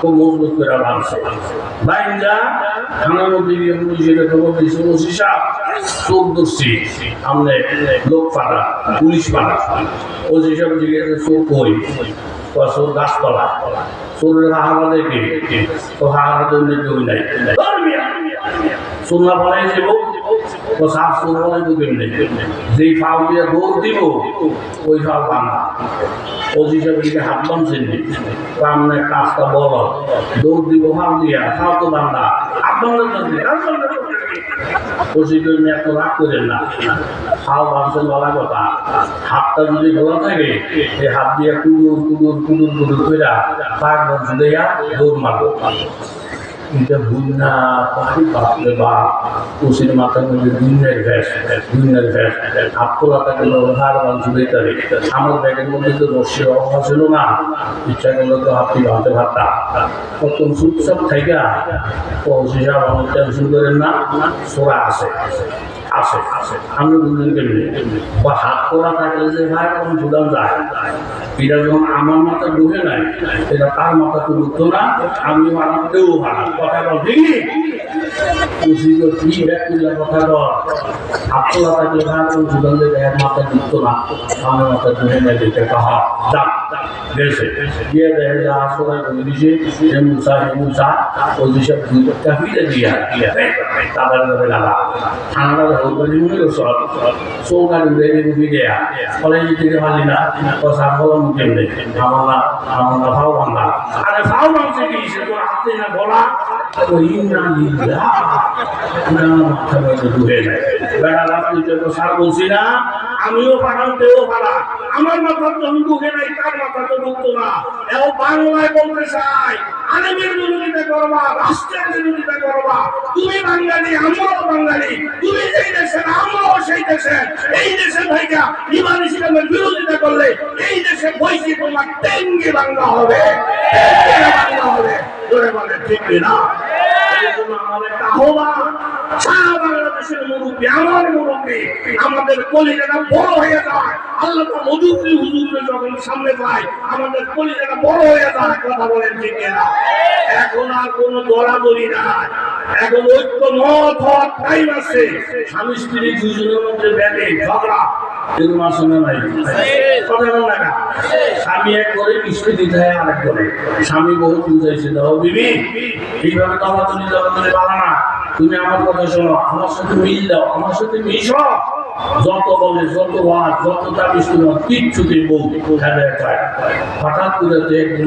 খুব মজবুত করে বাঁধছে বাইন্দা মধ্যে গিয়ে পুলিশের খবর দিয়েছে ওসি সাহেব চোখ ধরছি। আমরা লোক পাড়া, পুলিশ পাড়া। ওসি সাহেব জিজ্ঞেস চোখ কই? চোর গাছতলা। চোরের হাওয়া দেখে তো হাওয়ার জন্য কেউ নাই সোনা বানাই যাব ও সাপ সোনা বানাই তো যেই ফাউ দিয়ে দৌড় দিব, ওই ফাউ বানা ওজি সাহেব দিকে হাত বানছেন সামনে কাজটা বল দৌড় দিব ফাউ দিয়া ফাউ তো বান্দা আপনাদের ওজি এত রাগ করেন না। ফাউ বানছেন বলা কথা। হাতটা যদি খোলা থাকে এই হাত দিয়ে কুদুর কুদুর কুদুর কুদুর করে দৌড় মারবো। এটা ভুল না পাখি বাপরে বাপ কুশির মাথার মধ্যে দুনিয়ার ভ্যাস দুনিয়ার ভ্যাস হাত তোলা থাকে হার বাঞ্চ বেতারে আমার ব্যাগের মধ্যে তো রশ্মির অভাব ছিল না। ইচ্ছা করলে তো হাতি ভাতে ভাতা কত চুপচাপ থাইকা পৌঁছে যাব আমার টেনশন করেন না, সোরা আছে। আছে আমরা দুজনকে বা হাত তোলা থাকলে যে ভাই তখন জুদান যায়। এটা যখন আমার মাথা ঢুকে নাই, এটা তার মাথা তো ঢুকতো না, আমি আমার কেউ ভাড়া কথা বল ঠিকই খুশি তো কি ব্যাগ তুলে কথা বল, হাত তোলা থাকলে ভাই তখন জুদান যে মাথা ঢুকতো না, আমার মাথা ঢুকে নাই দেখে কাহা যা গেছে গিয়ে দেখে যা আসলে বলে মুসা মুসা, ওই যেসব কাফিরে দিয়া তাদের ধরে লাগা ঠান্ডা হয়ে মনে করছ চৌকাটি বেরিয়ে মুখি দেয়া। কলেজ থেকে পারি না, কথা বলো মুখে আমরা আমরা ভাও বাংলা। আরে ভাও বাংলা কি? তো হাতে না বলা বেড়া আমিও পাঠান তেও পারা আমার মাথা তো ঢুকে নাই, তার মাথা তো ঢুকতো না। এও বাংলায় বলতে চাই, আলেমের বিরোধিতা করবা, রাষ্ট্রের বিরোধিতা করবা। তুমি বাঙালি আমরাও বাঙালি। তুমি যেই দেশের, আমরাও সেই দেশের। এই দেশে ভাইকা ইমান ইসলামের বিরোধিতা করলে এই দেশে বৈশি তোমার টেঙ্গি বাংলা হবে বাংলা হবে। জোরে বলে ঠিক না আমাদের কলিজাটা বড় হয়ে যায়। আল্লাহ মধুপুরি যখন সামনে পায় আমাদের কলিজাটা বড় হয়ে যায় কথা বলেন ঠিক এখন আর কোনো দরাদরি নাই। এখন ঐক্য মত আছে। স্বামী স্ত্রী দুজনের মধ্যে ঝগড়া। তুমি আমার কথা শোনো, আমার সাথে আমার সাথে মিশো। যত বলে, যত ওয়াজ যত দাবি শুনো কিচ্ছুতেই বউ হঠাৎ করে একদিন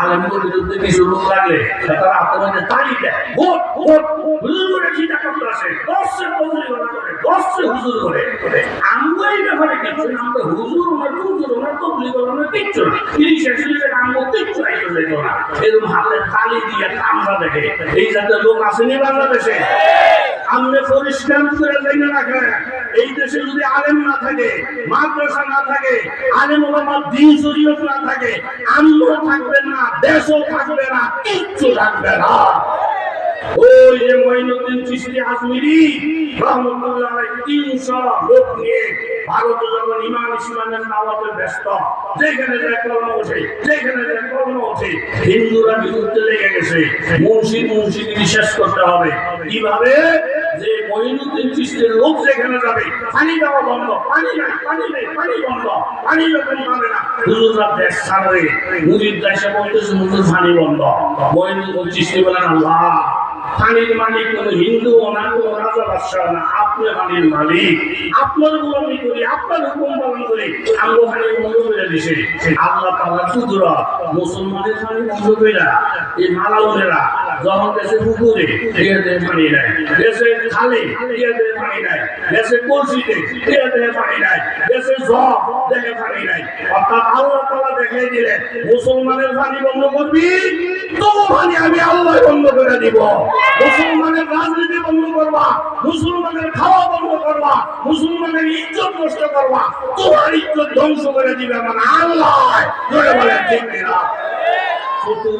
আলমীর বিরুদ্ধে কিছু লোক লাগলে তারা আপনার মধ্যে তালি দেয় ভোট ভোট হুজুরে চিন্তা করতে আসে দশে হুজুরি করে দশে হুজুর করে আমগো এই ব্যাপারে কিছু না আমরা হুজুর ওনার হুজুর ওনার তবলি করে ওনার কিচ্ছু না তিরিশে তিরিশে আমগো কিচ্ছু আইতে যেত না এরকম হাতে তালি দিয়ে কামড়া জাতীয় লোক আসেনি বাংলাদেশে আমরা পরিষ্কার করে না রাখে। এই দেশে যদি আলেম না থাকে, মাদ্রাসা না থাকে, আলেম ওলামার দিন শরীয়ত না থাকে আমরা থাকবে না, দেশও থাকবে না, কিচ্ছু থাকবে না। যখন যেখানে হিন্দুরা বিরুদ্ধে লেগে গেছে। মুন্সি মুন্সিকে বিশ্বাস করতে হবে। কীভাবে? যে মহিনুদ্দিন চিশতির লোক যেখানে যাবে, পানি দেওয়া বন্ধ, পানি নাই, পানি নেই, পানি বন্ধ, পানি যখন পাবে না হুজুররা দেশ ছাড়বে মুজিদ দেশে বলতেছে, হুজুর পানি বন্ধ। মহিনুদ্দিন চিশতি বলেন, আল্লাহ। পানির মালিক কোনো হিন্দু বাদশাহ না, আপনি মালিক। আপনার করি, আপনার হুকুম পালন করি আল্লাহ কুদরা মুসলমানের এই যখন দেশে পুকুরে পানি দেশে খালে দেয় পানি নাই দেশে কলসিতে পানি দেশে জগ দেখে পানি অর্থাৎ আল্লাহ তাআলা দেখিয়ে দিলেন মুসলমানের পানি বন্ধ করবি? তবু পানি আমি আল্লাহ বন্ধ করে দিব। মুসলমানের রাজনীতি বন্ধ করবা, মুসলমানের খাওয়া বন্ধ করবা, মুসলমানের ইজ্জত নষ্ট করবা। তোমার ইজ্জত ধ্বংস করে আমাদের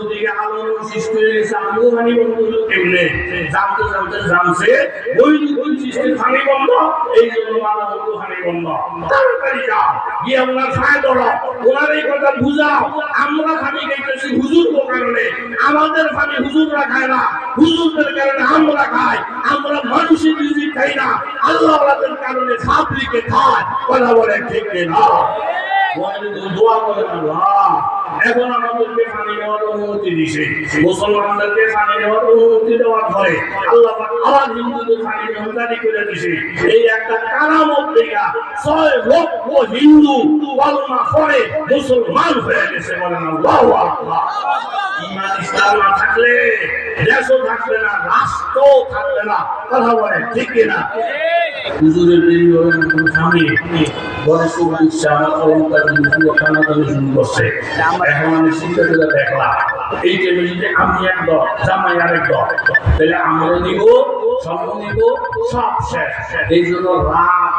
পানি হুজুররা খায় না। হুজুরদের কারণে আমরা খাই। আমরা মানুষের রিজিক খাই না। আল্লাহ আল্লাহদের কারণে সাবলিকে খায়। কথা বলে ঠিক না দোয়া করেন আল্লাহ। এখন আমাদেরকে পানি নেওয়ার অনুমতি দিছে। মুসলমানদেরকে পানি নেওয়ার অনুমতি দেওয়ার পরে আল্লাহ আবার হিন্দুদের পানি নেওয়া করে দিছে। এই একটা কারামত দেখা ছয় লক্ষ হিন্দু কলমা পড়ে মুসলমান হয়ে গেছে বলেন আল্লাহু। আকবার ইমান ইসলাম না থাকলে দেশও থাকবে না, রাষ্ট্রও থাকবে না। কথা বলে ঠিক কিনা? হুজুরের স্বামী? সুখ দিচ্ছে আমার অলঙ্কার কিন্তু টানাটানি শুরু করছে। এখন আমি চিন্তা করে দেখলাম এই টেবিল যদি আমি এক দল জামাই আরেক দল। তাহলে আমরা নিব সঙ্গ নিব সব শেষ। এই জন্য রাগ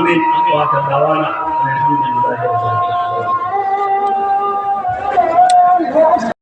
Amén. Amén. Amén. Amén. Amén. Amén.